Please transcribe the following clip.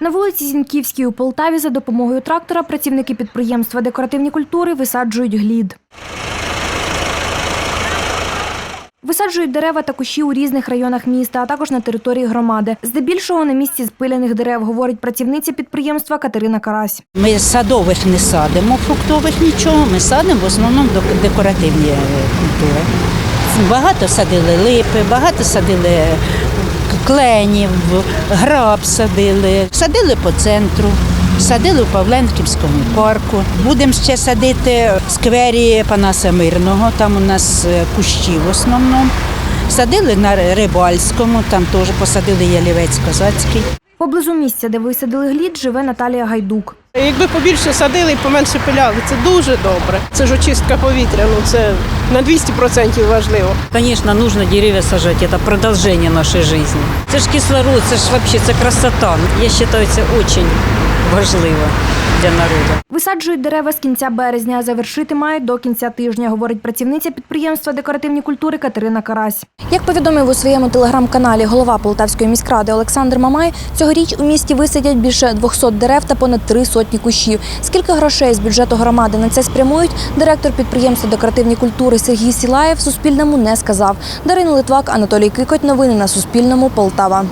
На вулиці Зінківській у Полтаві за допомогою трактора працівники підприємства декоративні культури висаджують глід. Висаджують дерева та кущі у різних районах міста, а також на території громади. Здебільшого на місці спилених дерев, говорить працівниця підприємства Катерина Карась. Ми садових не садимо, фруктових нічого. Ми садимо в основному дек- декоративні е, культури. Багато садили липи, багато садили кленів, граб садили, садили по центру. Садили в Павленківському парку. Будемо ще садити в сквері Панаса Мирного, там у нас е, кущі в основному. Садили на Рибальському, там теж посадили ялівець козацький. Поблизу місця, де висадили глід, живе Наталія Гайдук. Якби побільше садили і поменше пиляли, це дуже добре. Це ж очистка повітря, ну це на 200% важливо. Конечно, нужно деревья сажать, это продолжение нашей жизни. Это ж кислород, это ж вообще це красота. Я считаю, це очень важливо для народу. Висаджують дерева з кінця березня, а завершити мають до кінця тижня, говорить працівниця підприємства декоративні культури Катерина Карась. Як повідомив у своєму телеграм-каналі голова Полтавської міськради Олександр Мамай, цьогоріч у місті висадять більше 200 дерев та понад три сотні кущів. Скільки грошей з бюджету громади на це спрямують, директор підприємства декоративні культури Сергій Сілаєв Суспільному не сказав. Дарина Литвак, Анатолій Кикоть. Новини на Суспільному. Полтава.